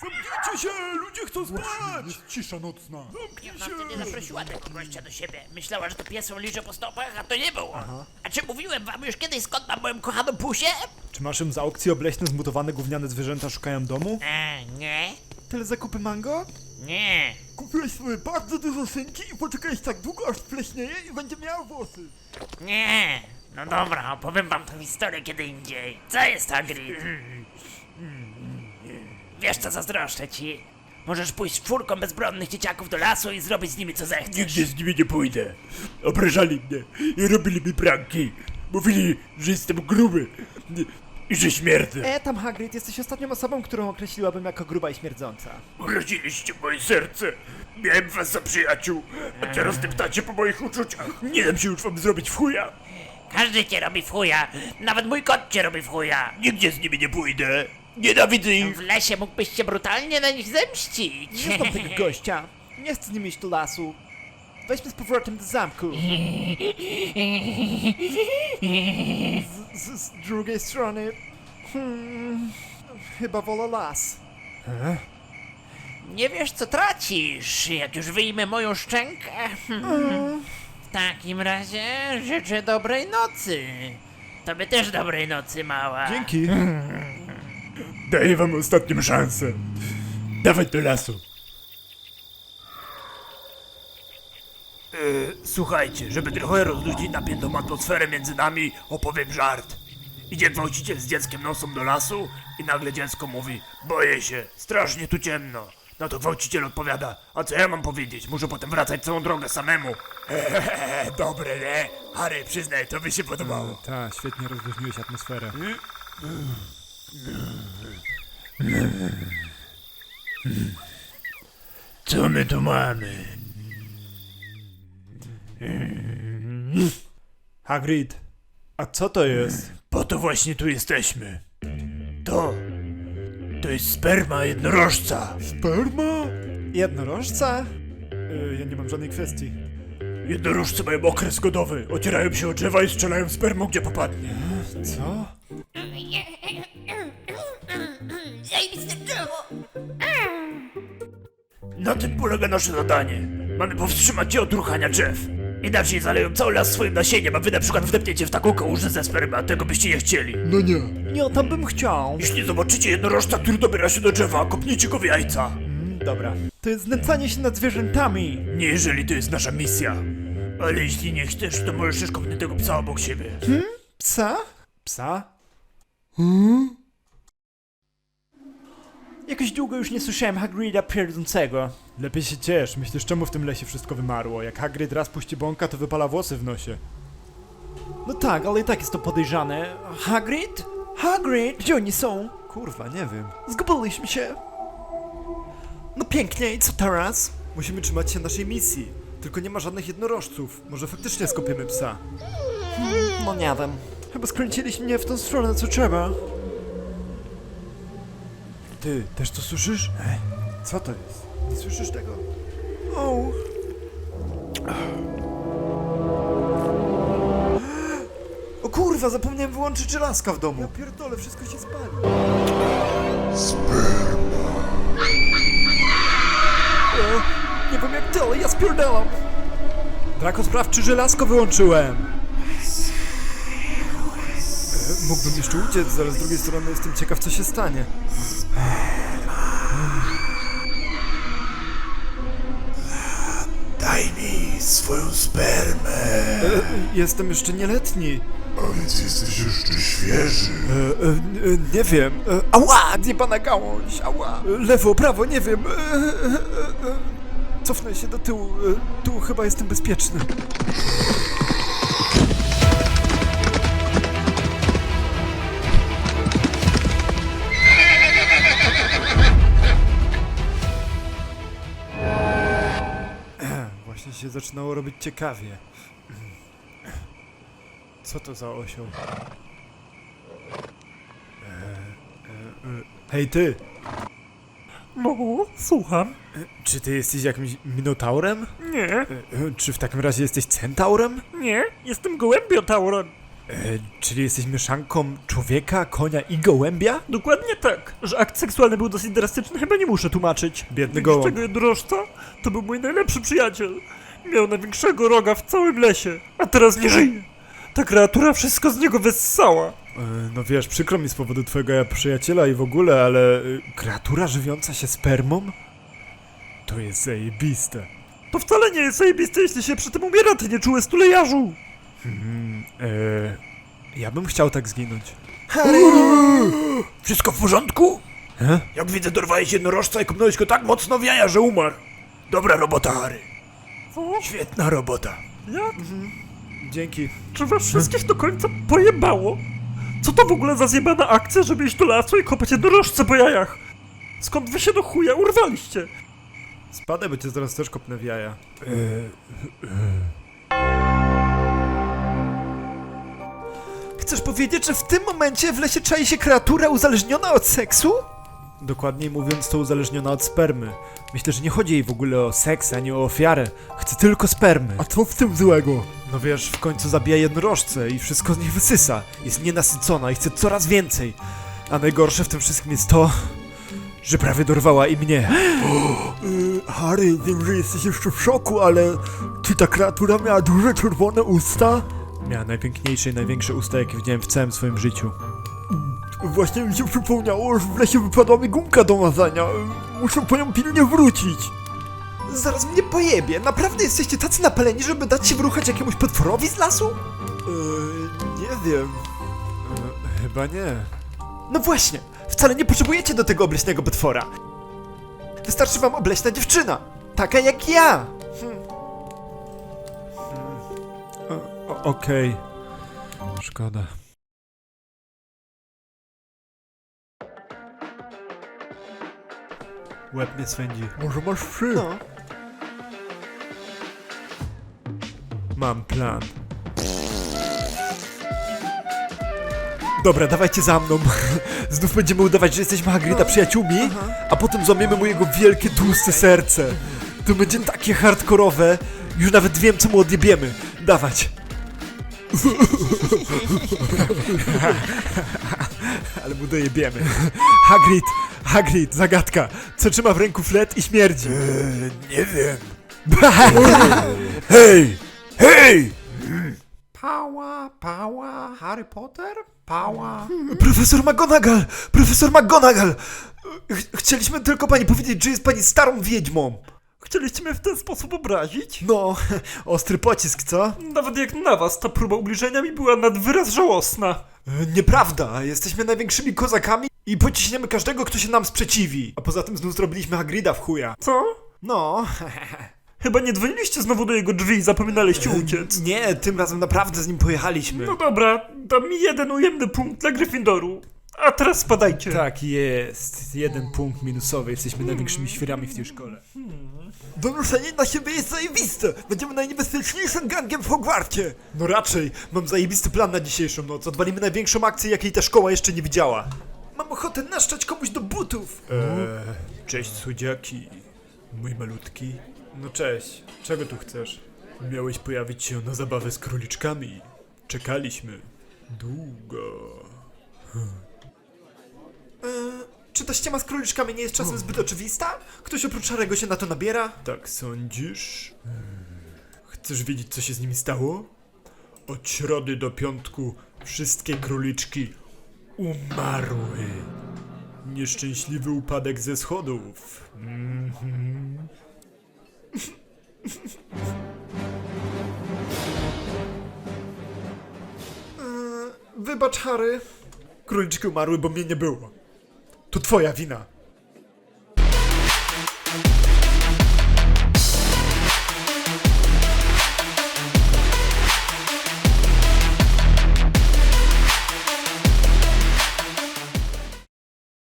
Zamknijcie się! Ludzie chcą spać! Jest cisza nocna. Zamknij No, to nie się! zaprosiła tego gościa do siebie. Myślała, że to piesą liże po stopach, a to nie było. A czy mówiłem wam już kiedyś skąd mam moją kochaną pusię? Czy masz ją z aukcji obleśne zmutowane gówniane zwierzęta szukają domu? E, nie, Tyle zakupy mango? nie. Kupiłeś sobie bardzo dużo szynki i poczekałeś tak długo, aż spleśnieje i będzie miała włosy. Nie! No dobra, opowiem wam tę historię kiedy indziej. Co jest Hagrid? Wiesz co zazdroszczę ci? Możesz pójść z czwórką bezbronnych dzieciaków do lasu i zrobić z nimi co zechcesz. Nigdzie z nimi nie pójdę. Obrażali mnie i robili mi pranki. Mówili, że jestem gruby i że śmierdzę. E, tam Hagrid, jesteś ostatnią osobą, którą określiłabym jako gruba i śmierdząca. Uraziliście moje serce. Miałem was za przyjaciół, a teraz deptacie po moich uczuciach. Nie dam się już wam zrobić w chuja. Każdy cię robi w chuja. Nawet mój kot cię robi w chuja. Nigdzie z nimi nie pójdę. Nienawidzę ich. W lesie mógłbyś się brutalnie na nich zemścić. Nie znam tego gościa. Nie chcę z nim iść do lasu. Weźmy z powrotem do zamku. Z, z, z drugiej strony... Hmm, chyba wolę las. Nie wiesz co tracisz, jak już wyjmę moją szczękę. Hmm. W takim razie życzę dobrej nocy. Tobie też dobrej nocy, mała. Dzięki. Daję wam ostatnią szansę. Dawać do lasu. E, słuchajcie, żeby trochę rozluźnić napiętą atmosferę między nami, opowiem żart. Idzie gwałciciel z dzieckiem nosem do lasu i nagle dziecko mówi Boję się, strasznie tu ciemno. Na to gwałciciel odpowiada, a co ja mam powiedzieć? Muszę potem wracać całą drogę samemu. Eee, dobre, nie? Harry, przyznaj, to by się podobało. Tak, świetnie rozluźniłeś atmosferę. Co my tu mamy? Hagrid, a co to jest? Po to właśnie tu jesteśmy. To. To jest sperma jednorożca. Sperma? Jednorożca? Y, ja nie mam żadnej kwestii. Jednorożce mają okres godowy. Ocierają się o drzewa i strzelają spermą gdzie popadnie. Co? Zajebiste drzewo! Na tym polega nasze zadanie. Mamy powstrzymać cię od ruchania drzew. Inaczej zaleją cały las swoim nasieniem, a wy na przykład wdepniecie w taką kałużę ze spermy, a tego byście nie chcieli. No nie. Nie, tam bym chciał. Jeśli zobaczycie jednorożca, który dobiera się do drzewa, kopnijcie go w jajca. Dobra. To jest znęcanie się nad zwierzętami. Nie jeżeli to jest nasza misja. Ale jeśli nie chcesz, to możesz też kopnąć tego psa obok siebie. Psa? Psa? Hmm? Jakoś długo już nie słyszałem Hagrida pierdzącego. Lepiej się ciesz, myślisz czemu w tym lesie wszystko wymarło? Jak Hagrid raz puści bąka, to wypala włosy w nosie. No tak, ale i tak jest to podejrzane. Hagrid? Hagrid? Gdzie oni są? Kurwa, nie wiem. Zgubiliśmy się. No pięknie, i co teraz? Musimy trzymać się naszej misji. Tylko nie ma żadnych jednorożców. Może faktycznie skopiemy psa. No nie wiem. Chyba skręciliśmy nie w tą stronę, co trzeba. Ty, też to słyszysz? Ej, co to jest? Nie słyszysz tego? O. O kurwa, zapomniałem wyłączyć żelazka w domu. Ja pierdolę, wszystko się spali. Sperma. Nie wiem jak ty, ale ja spierdalam. Draco, sprawdź, czy żelazko wyłączyłem. Mógłbym jeszcze uciec, ale z drugiej strony jestem ciekaw, co się stanie. Daj mi swoją spermę. E, jestem jeszcze nieletni. A więc jesteś jeszcze świeży. E, e, e, nie wiem. E, ała! Zjebana gałąź! Ała! E, lewo, prawo, nie wiem. E, e, e, e. Cofnę się do tyłu. E, tu chyba jestem bezpieczny. Zaczynało robić ciekawie. Co to za osioł? E, e, e, Hej ty! No, słucham. Czy ty jesteś jakimś minotaurem? Nie, Czy w takim razie jesteś centaurem? nie, jestem gołębiotaurem. E, czyli jesteś mieszanką człowieka, konia i gołębia? Dokładnie tak, że akt seksualny był dosyć drastyczny, chyba nie muszę tłumaczyć. Biedny Widzisz gołąb. tego jednorożca? To był mój najlepszy przyjaciel. Miał największego roga w całym lesie, a teraz nie żyje. Ta kreatura wszystko z niego wyssała. E, no wiesz, przykro mi z powodu twojego przyjaciela i w ogóle, ale e, kreatura żywiąca się spermą? To jest zajebiste. To wcale nie jest zajebiste, jeśli się przy tym umiera, ty nieczuły stulejarzu. Mm, e, ja bym chciał tak zginąć. Wszystko w porządku? He? Jak widzę, dorwałeś jednorożca i kopnąłeś go tak mocno w jaja, że umarł. Dobra robota, Harry. Co? Świetna robota. Jak? Dzięki. Czy was wszystkich do końca pojebało? Co to w ogóle za zjebana akcja, żeby iść do lasu i kopać jednorożce po jajach? Skąd wy się do chuja urwaliście? Spadaj, bo cię zaraz też kopnę w jaja. Chcesz powiedzieć, że w tym momencie w lesie czai się kreatura uzależniona od seksu? Dokładniej mówiąc, to uzależniona od spermy. Myślę, że nie chodzi jej w ogóle o seks, ani o ofiarę. Chce tylko spermy. A co w tym złego? No wiesz, w końcu zabija jednorożce i wszystko z nich wysysa. Jest nienasycona i chce coraz więcej. A najgorsze w tym wszystkim jest to, że prawie dorwała i mnie. Yy, Harry, wiem, że jesteś jeszcze w szoku, ale czy ta kreatura miała duże czerwone usta? Miała najpiękniejsze i największe usta, jakie widziałem w całym swoim życiu. Właśnie mi się przypomniało, że w lesie wypadła mi gumka do mazania. Muszę po nią pilnie wrócić. Zaraz mnie pojebie. Naprawdę jesteście tacy napaleni, żeby dać się wruchać jakiemuś potworowi z lasu? Eee, nie wiem. Eee, chyba nie. No właśnie, wcale nie potrzebujecie do tego obleśnego potwora. Wystarczy wam obleśna dziewczyna. Taka jak ja. O- Okej. Szkoda. Łeb mnie swędzi. Może masz trzy? No. Mam plan. Dobra, dawajcie za mną. Znów będziemy udawać, że jesteśmy Hagrida przyjaciółmi, a potem złamiemy mu jego wielkie, tłuste serce. To będzie takie hardkorowe. Już nawet wiem, co mu odjebiemy. Dawać. Ale mu dojebiemy. Hagrid, Hagrid, zagadka. Co trzyma w ręku flet i śmierdzi? Eee, nie wiem. Hej! Hej! Pała, pała, Harry Potter? Pała. Profesor McGonagall! Profesor McGonagall! Ch- chcieliśmy tylko pani powiedzieć, że jest pani starą wiedźmą. Chcieliście mnie w ten sposób obrazić? No, ostry pocisk, co? Nawet jak na was, ta próba ubliżenia mi była nad wyraz żałosna. E, Nieprawda, jesteśmy największymi kozakami i pociśniemy każdego, kto się nam sprzeciwi. A poza tym znów zrobiliśmy Hagrida w chuja. Co? No, Chyba nie dzwoniliście znowu do jego drzwi i zapominaliście uciec. nie, tym razem naprawdę z nim pojechaliśmy. No dobra, dam mi jeden ujemny punkt dla Gryffindoru. A teraz spadajcie. Tak jest. Jeden punkt minusowy. Jesteśmy największymi świrami w tej szkole. Donoszenie na siebie jest zajebiste! Będziemy najniebezpieczniejszym gangiem w Hogwarcie! No raczej, mam zajebisty plan na dzisiejszą noc. Odwalimy największą akcję, jakiej ta szkoła jeszcze nie widziała. Mam ochotę naszczać komuś do butów! Eee, cześć słodziaki. Mój malutki. No cześć, czego tu chcesz? Miałeś pojawić się na zabawę z króliczkami. Czekaliśmy. Długo. Czy ta ściema z króliczkami nie jest czasem zbyt oczywista? Ktoś oprócz szarego się na to nabiera? Tak sądzisz? Hmm. Chcesz wiedzieć, co się z nimi stało? Od środy do piątku wszystkie króliczki umarły. Nieszczęśliwy upadek ze schodów. Mhm. Wybacz, Harry. Króliczki umarły, bo mnie nie było. To twoja wina.